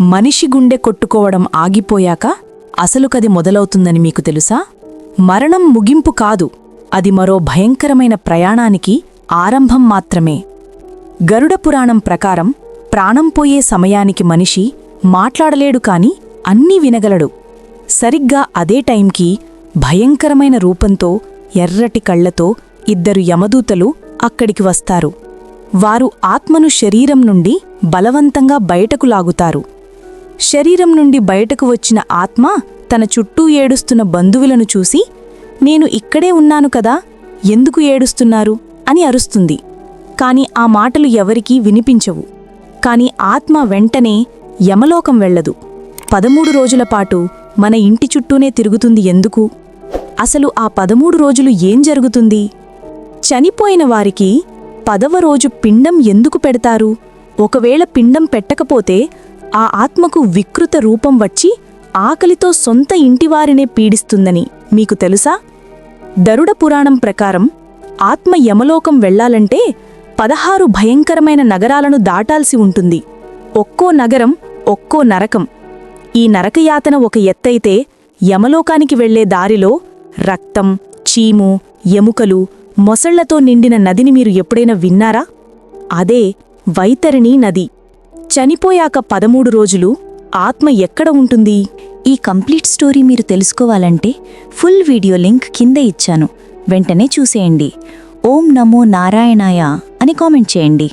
మనిషి గుండె కొట్టుకోవడం ఆగిపోయాక అసలు కది మొదలవుతుందని మీకు తెలుసా? మరణం ముగింపు కాదు అది మరో భయంకరమైన ప్రయాణానికి ఆరంభం మాత్రమే. గరుడ పురాణం ప్రకారం ప్రాణం పోయే సమయానికి మనిషి మాట్లాడలేడు కాని అన్నీ వినగలడు. సరిగ్గా అదే టైంకి భయంకరమైన రూపంతో ఎర్రటి కళ్ళతో ఇద్దరు యమదూతలు అక్కడికి వస్తారు. వారు ఆత్మను శరీరం నుండి బలవంతంగా బయటకు లాగుతారు. శరీరం నుండి బయటకు వచ్చిన ఆత్మ తన చుట్టూ ఏడుస్తున్న బంధువులను చూసి నేను ఇక్కడే ఉన్నాను కదా ఎందుకు ఏడుస్తున్నారు? అని అరుస్తుంది. కాని ఆ మాటలు ఎవరికీ వినిపించవు. కాని ఆత్మ వెంటనే యమలోకం వెళ్ళదు. పదమూడు రోజుల పాటు మన ఇంటి చుట్టూనే తిరుగుతుంది ఎందుకు? అసలు ఆ పదమూడు రోజులు ఏం జరుగుతుంది? చనిపోయిన వారికి పదవ రోజు పిండం ఎందుకు పెడతారు? ఒకవేళ పిండం పెట్టకపోతే ఆ ఆత్మకు వికృత రూపం వచ్చి ఆకలితో సొంత ఇంటివారినే పీడిస్తుందని మీకు తెలుసా? దరుడ పురాణం ప్రకారం ఆత్మ యమలోకం వెళ్ళాలంటే పదహారు భయంకరమైన నగరాలను దాటాల్సి ఉంటుంది. ఒక్కో నగరం ఒక్కో నరకం. ఈ నరకయాతన ఒక ఎత్తైతే యమలోకానికి వెళ్ళే దారిలో రక్తం చీము ఎముకలు మొసళ్ళతో నిండిన నదిని మీరు ఎప్పుడైనా విన్నారా? అదే వైతరిణీ నది. చనిపోయాక పదమూడు రోజులు ఆత్మ ఎక్కడ ఉంటుంది? ఈ కంప్లీట్ స్టోరీ మీరు తెలుసుకోవాలంటే ఫుల్ వీడియో లింక్ కింద ఇచ్చాను. వెంటనే చూసేయండి. ఓం నమో నారాయణాయ అని కామెంట్ చేయండి.